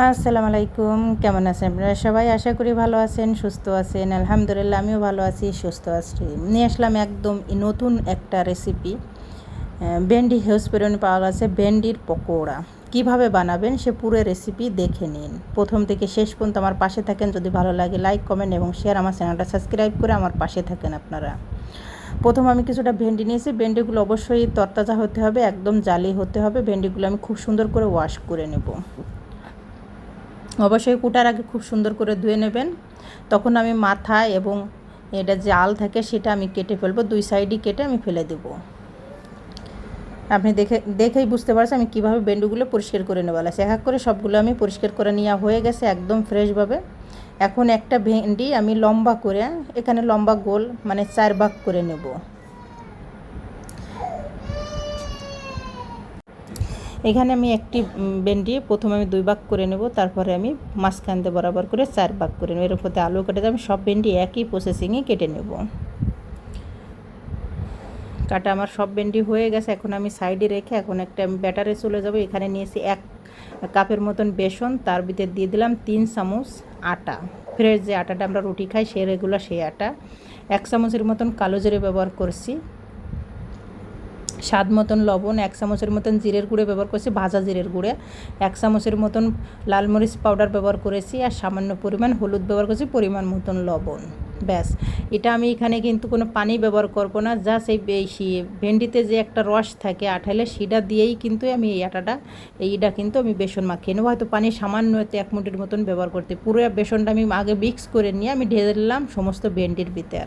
আসসালামু আলাইকুম। কেমন আছেন আপনারা সবাই? আশা করি ভালো আছেন, সুস্থ আছেন। আলহামদুলিল্লাহ, আমিও ভালো আছি, সুস্থ আছি। নিয়ে আসলাম একদম নতুন একটা রেসিপি ভেন্ডি হেউসপেরন পাওয়া গেছে, ভেন্ডির পকোড়া। কীভাবে বানাবেন সে পুরো রেসিপি দেখে নিন। প্রথম থেকে শেষ পর্যন্ত আমার পাশে থাকেন। যদি ভালো লাগে লাইক কমেন্ট এবং শেয়ার আমার চ্যানেলটা সাবস্ক্রাইব করে আমার পাশে থাকেন আপনারা। প্রথম আমি কিছুটা ভেন্ডি নিয়েছি। ভেন্ডিগুলো অবশ্যই তরতাজা হতে হবে, একদম জালি হতে হবে। ভেন্ডিগুলো আমি খুব সুন্দর করে ওয়াশ করে নেব। অবশ্যই কুটার আগে খুব সুন্দর করে ধুয়ে নেবেন। তখন আমি মাথা এবং এটা যে আল থাকে সেটা আমি কেটে ফেলব, দুই সাইডই কেটে আমি ফেলে দেব। আপনি দেখে, দেখেই বুঝতে পারছেন আমি কীভাবে বেন্ডুগুলো পরিষ্কার করে নেওয়া আছে এক এক করে সবগুলো আমি পরিষ্কার করে নেওয়া হয়ে গেছে একদম ফ্রেশভাবে। এখন একটা ভেন্ডি আমি লম্বা করে, এখানে লম্বা গোল মানে চার ভাগ করে নেব। এখানে আমি একটি ভেন্ডি প্রথমে আমি দুই ভাগ করে নেব, তারপরে আমি মাঝখান দিয়ে বরাবর করে চার ভাগ করে নেব। এর উপরে আলু কেটে আমি সব ভেন্ডি একই প্রসেসিংয়ে কেটে নেব। কাটা আমার সব ভেন্ডি হয়ে গেছে, এখন আমি সাইডে রেখে এখন একটা আমি ব্যাটারে চলে যাব। এখানে নিয়েছি এক কাপের মতন বেসন, তার ভিতরে দিয়ে দিলাম তিন চামচ আটা। ফ্রেশ যে আটাটা আমরা রুটি খাই, সে রেগুলার সেই আটা। এক চামচের মতন কালো জিরে ব্যবহার করছি। স্বাদ মতন লবণ, এক চামচের মতন জিরের গুঁড়ে ব্যবহার করেছি, ভাজা জিরের গুঁড়ে। এক চামচের মতন লাল মরিচ পাউডার ব্যবহার করেছি আর সামান্য পরিমাণ হলুদ ব্যবহার করেছি, পরিমাণ মতন লবণ। ব্যাস। এটা আমি এখানে কিন্তু কোনো পানি ব্যবহার করব না সেই বেশি। ভেন্ডিতে যে একটা রস থাকে আঠালে, সেটা দিয়েই কিন্তু আমি এই আটাটা, এইটা কিন্তু আমি বেসন মাখিয়ে নেব। হয়তো পানি সামান্য এক মুটির মতন ব্যবহার করতে। পুরো বেসনটা আমি আগে মিক্স করে নিয়ে আমি ঢেলে দিলাম সমস্ত ভেন্ডির ভিতর।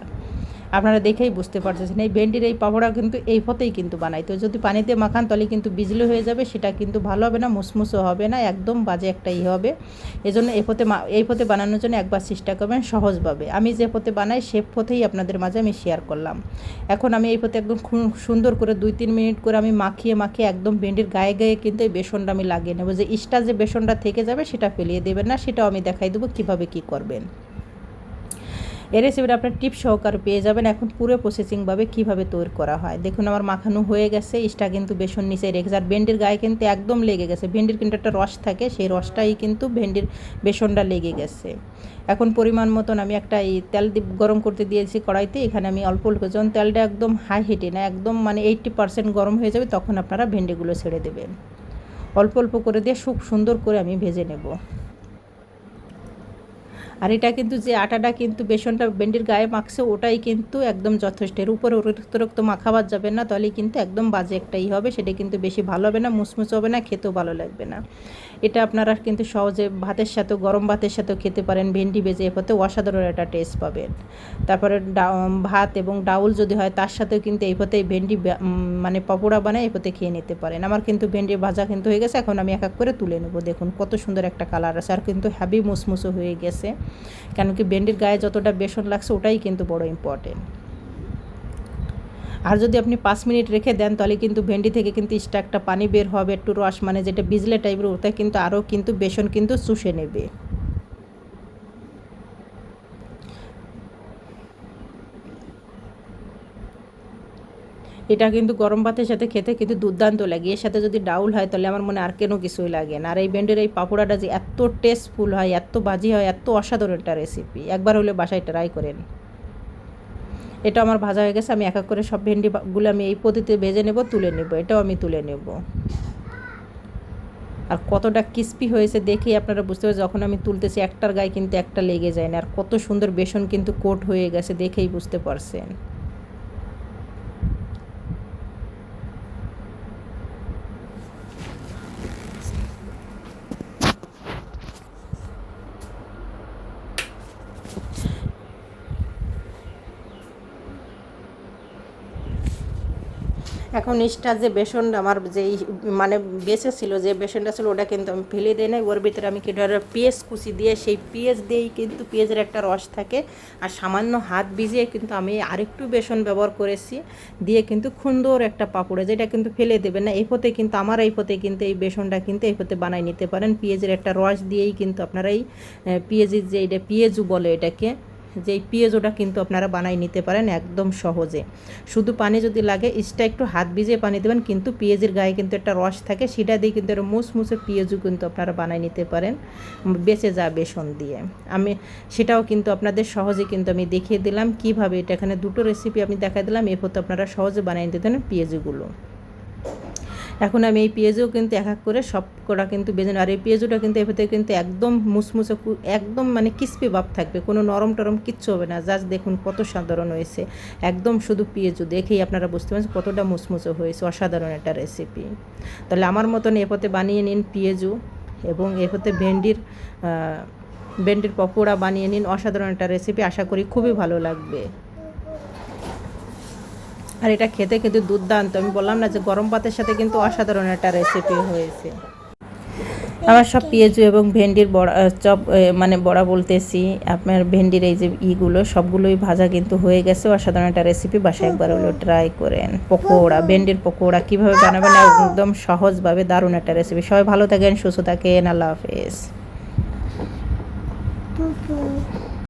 আপনারা দেখেই বুঝতে পারতেছেন। এই ভেন্ডির এই পাপড়া কিন্তু এই পথেই কিন্তু বানাই। তো যদি পানিতে মাখান তাহলে কিন্তু বিজলি হয়ে যাবে, সেটা কিন্তু ভালো হবে না, মুসমুসও হবে না, একদম বাজে একটা ই হবে। এজন্য এই পথে এই পথে বানানোর জন্য একবার চেষ্টা করবেন সহজভাবে। আমি যে পথে বানাই সে পথেই আপনাদের মাঝে আমি শেয়ার করলাম। এখন আমি এই পথে একদম সুন্দর করে দুই তিন মিনিট করে আমি মাখিয়ে মাখিয়ে একদম ভেন্ডির গায়ে গায়ে কিন্তু এই বেসনটা আমি লাগিয়ে নেব। যে ইস্টা যে বেসনটা থেকে যাবে সেটা ফেলিয়ে দেবেন না, সেটাও আমি দেখাই দেবো কীভাবে কী করবেন। এই রেসিপিটা আপনার টিপ সহকারে পেয়ে যাবেন। এখন পুরো প্রসেসিংভাবে কীভাবে তৈরি করা হয়। দেখুন, আমার মাখানো হয়ে গেছে। ইস্টা কিন্তু বেসন নিচে রেখেছে আর ভেন্ডির গায়ে কিন্তু একদম লেগে গেছে। ভেন্ডির কিন্তু একটা রস থাকে। সেই রসটাই কিন্তু ভেন্ডির বেসনটা লেগে গেছে। এখন পরিমাণ মতন আমি একটা এই তেল গরম করতে দিয়েছি কড়াইতে। এখানে আমি অল্প অল্প যখন তেলটা একদম হাই হিটে না, একদম মানে এইট্টি পার্সেন্ট গরম হয়ে যাবে, তখন আপনারা ভেন্ডিগুলো ছেড়ে দেবেন। অল্প অল্প করে দিয়ে খুব সুন্দর করে আমি ভেজে নেব। এটা কিন্তু যে আটাটা কিন্তু বেসনটা ভেন্ডির গায়ে মাখছে, ওটাই কিন্তু একদম যথেষ্ট। এর উপরে অতিরিক্ত মাখাবার যাবে না, তাহলে কিন্তু একদম বাজে একটাই হবে, সেটা কিন্তু বেশি ভালো হবে না, মুসমুস হবে না, খেতেও ভালো লাগবে না। এটা আপনারা কিন্তু সহজে ভাতের সাথেও, গরম ভাতের সাথেও খেতে পারেন। ভেন্ডি বেজে এপথে অসাধারণ একটা টেস্ট পাবেন। তারপরে ভাত এবং ডাউল যদি হয়, তার সাথেও কিন্তু এই পথে ভেন্ডি মানে পকোড়া বানায়, এই পথে খেয়ে নিতে পারেন। আমার কিন্তু ভেন্ডি ভাজা কিন্তু হয়ে গেছে, এখন আমি এক এক করে তুলে নেব। দেখুন, কত সুন্দর একটা কালার আছে। আর কিন্তু হ্যাভি মুসমুসো হয়ে গেছে। কেন কি ভেন্ডির গায়ে যতটা বেসন লাগছে, ওটাই কিন্তু বড় ইম্পর্টেন্ট আর যদি আপনি পাঁচ মিনিট রেখে দেন, তাহলে কিন্তু ভেন্ডি থেকে কিন্তু ইস্টা একটা পানি বের হবে, একটু রস মানে যেটা বিজলে টাইপের ওটা কিন্তু আরও কিন্তু বেসন কিন্তু চুষে নেবে। এটা কিন্তু গরম ভাতের সাথে খেতে কিন্তু দুর্দান্ত লাগে। এর সাথে যদি ডাউল হয়, তাহলে আমার মনে আর কেন কিছুই লাগে না। আর এই ব্যান্ডের এই পাপোড়াটা যে এত টেস্টফুল হয়, এত বাজি হয়, এত অসাধারণ একটা রেসিপি একবার হলে বাসায় ট্রাই করেন। এটা আমার ভাজা হয়ে গেছে, আমি এক এক করে সব ভেন্ডিগুলো আমি এই পদ্ধতিতে ভেজে নেব, তুলে নেব, এটাও আমি তুলে নেব। আর কতটা ক্রিস্পি হয়েছে দেখেই আপনারা বুঝতে পারছেন, যখন আমি তুলতেছি একটার গায়ে কিন্তু একটা লেগে যায় না, আর কত সুন্দর বেসন কিন্তু কোট হয়ে গেছে দেখেই বুঝতে পারছেন। এখন এক্সট্রা যে বেসনটা আমার যেই মানে বেঁচে ছিল, যে বেসনটা ছিল, ওটা কিন্তু আমি ফেলে দিই নাই। ওর ভিতরে আমি কিন্তু পেঁয়াজ কুচি দিয়ে, সেই পেঁয়াজ দিয়েই কিন্তু পেঁয়াজের একটা রস থাকে। আর সামান্য হাত ভিজিয়ে কিন্তু আমি আরেকটু বেসন ব্যবহার করেছি। দিয়ে কিন্তু সুন্দর একটা পাপড়ে যেটা কিন্তু ফেলে দেবে না। এই পথে কিন্তু আমার, এই পথে কিন্তু এই বেসনটা কিন্তু এই পথে বানাই নিতে পারেন। পেঁয়াজের একটা রস দিয়েই কিন্তু আপনারা এই পেঁয়াজের যে এটা পেঁয়াজু বলে এটাকে যে এই পেঁয়াজোটা কিন্তু আপনারা বানাই নিতে পারেন একদম সহজে। শুধু পানি যদি লাগে ইস্টা একটু হাত ভিজিয়ে পানি দেবেন, কিন্তু পেঁয়াজের গায়ে কিন্তু একটা রস থাকে, সেটা দিয়ে কিন্তু একটা মুসমুসে পেঁয়াজও কিন্তু আপনারা বানাই নিতে পারেন, বেঁচে যা বেসন দিয়ে। আমি সেটাও কিন্তু আপনাদের সহজে কিন্তু আমি দেখিয়ে দিলাম, কীভাবে এটা এখানে দুটো রেসিপি আমি দেখা দিলাম এরপর তো আপনারা সহজে বানিয়ে নিতে পারেন পেঁয়াজগুলো। এখন আমি এই পেঁয়াজও কিন্তু এক এক করে সব করা কিন্তু বেজে। আর এই পেঁয়াজটা কিন্তু ভেতরে কিন্তু একদম মুসমুসে একদম মানে ক্রিস্পি ভাব থাকবে, কোনো নরম টরম কিচ্ছু হবে না। জাস্ট দেখুন কত সাধারণ হয়েছে। একদম শুধু পেঁয়াজু দেখেই আপনারা বুঝতে পারছেন কতটা মুসমুসে হয়েছে অসাধারণ একটা রেসিপি তাহলে আমার মতন এপথে বানিয়ে নিন পেঁয়াজু এবং এপথে ভেন্ডির ভেন্ডির পকোড়া বানিয়ে নিন। অসাধারণ একটা রেসিপি আশা করি খুবই ভালো লাগবে। আর এটা খেতে কিন্তু দুর্দান্ত। আমি বললাম না যে গরম ভাতের সাথে কিন্তু অসাধারণ একটা রেসিপি হয়েছে। আমার সব পেঁয়াজু এবং ভেন্ডির বড়া চপ মানে বড়া বলতেছি। আপনার ভেন্ডির এই যে ইগুলো, সবগুলোই ভাজা কিন্তু হয়ে গেছে। অসাধারণ একটা রেসিপি বাসায় একবার হলো ট্রাই করেন। পকোড়া, ভেন্ডির পকোড়া কীভাবে বানাবেন একদম সহজভাবে দারুণ একটা রেসিপি সবাই ভালো থাকেন, সুস্থ থাকেন, আল্লাহ হাফেজ.